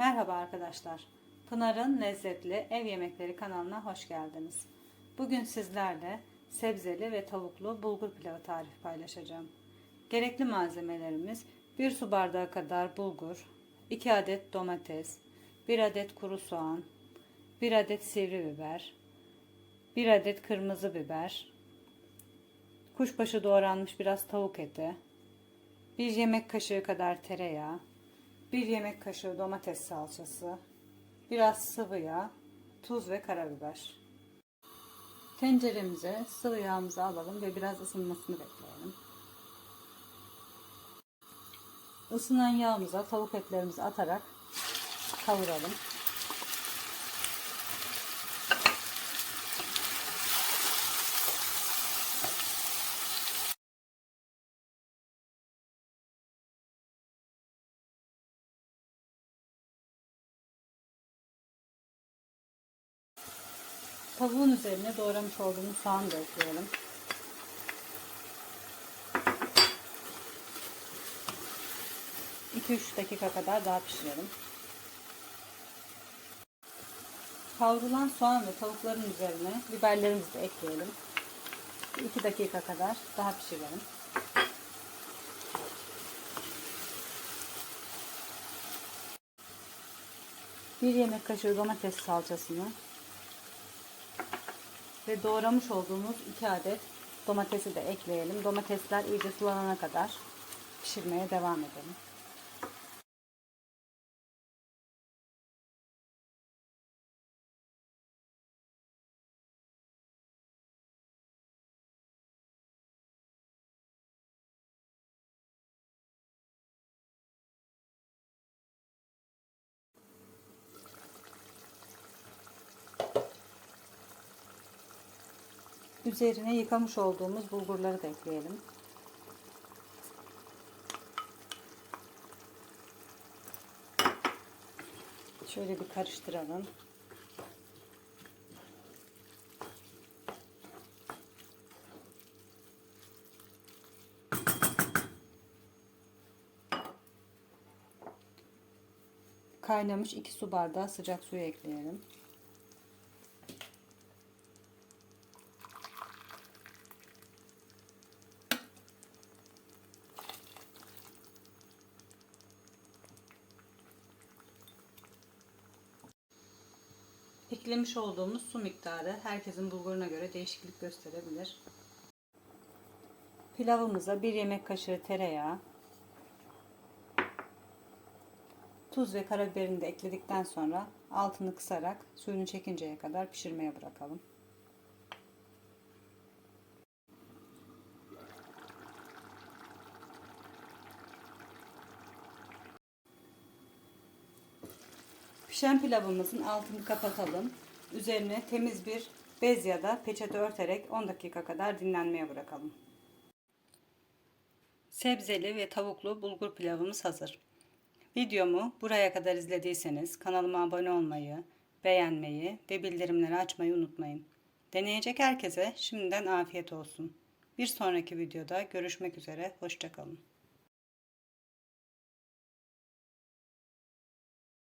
Merhaba arkadaşlar. Pınar'ın lezzetli ev yemekleri kanalına hoş geldiniz. Bugün sizlerle sebzeli ve tavuklu bulgur pilavı tarifi paylaşacağım. Gerekli malzemelerimiz 1 su bardağı kadar bulgur, 2 adet domates, 1 adet kuru soğan, 1 adet sivri biber, 1 adet kırmızı biber, kuşbaşı doğranmış biraz tavuk eti, 1 yemek kaşığı kadar tereyağı, 1 yemek kaşığı domates salçası, biraz sıvı yağ, tuz ve karabiber. Tenceremize sıvı yağımızı alalım ve biraz ısınmasını bekleyelim. Isınan yağımıza tavuk etlerimizi atarak kavuralım. Tavuğun üzerine doğramış olduğumuz soğan da ekleyelim. İki üç dakika kadar daha pişirelim. Kavrulan soğan ve tavukların üzerine biberlerimizi de ekleyelim. 2 dakika kadar daha pişirelim. Bir yemek kaşığı domates salçasını ve doğramış olduğumuz 2 adet domatesi de ekleyelim. Domatesler iyice sulanana kadar pişirmeye devam edelim. Üzerine yıkamış olduğumuz bulgurları da ekleyelim. Şöyle bir karıştıralım. Kaynamış 2 su bardağı sıcak suyu ekleyelim. Eklemiş olduğumuz su miktarı herkesin bulguruna göre değişiklik gösterebilir. Pilavımıza 1 yemek kaşığı tereyağı, tuz ve karabiberini de ekledikten sonra altını kısarak suyunu çekinceye kadar pişirmeye bırakalım. Pişen pilavımızın altını kapatalım. Üzerine temiz bir bez ya da peçete örterek 10 dakika kadar dinlenmeye bırakalım. Sebzeli ve tavuklu bulgur pilavımız hazır. Videomu buraya kadar izlediyseniz kanalıma abone olmayı, beğenmeyi ve bildirimleri açmayı unutmayın. Deneyecek herkese şimdiden afiyet olsun. Bir sonraki videoda görüşmek üzere, hoşçakalın.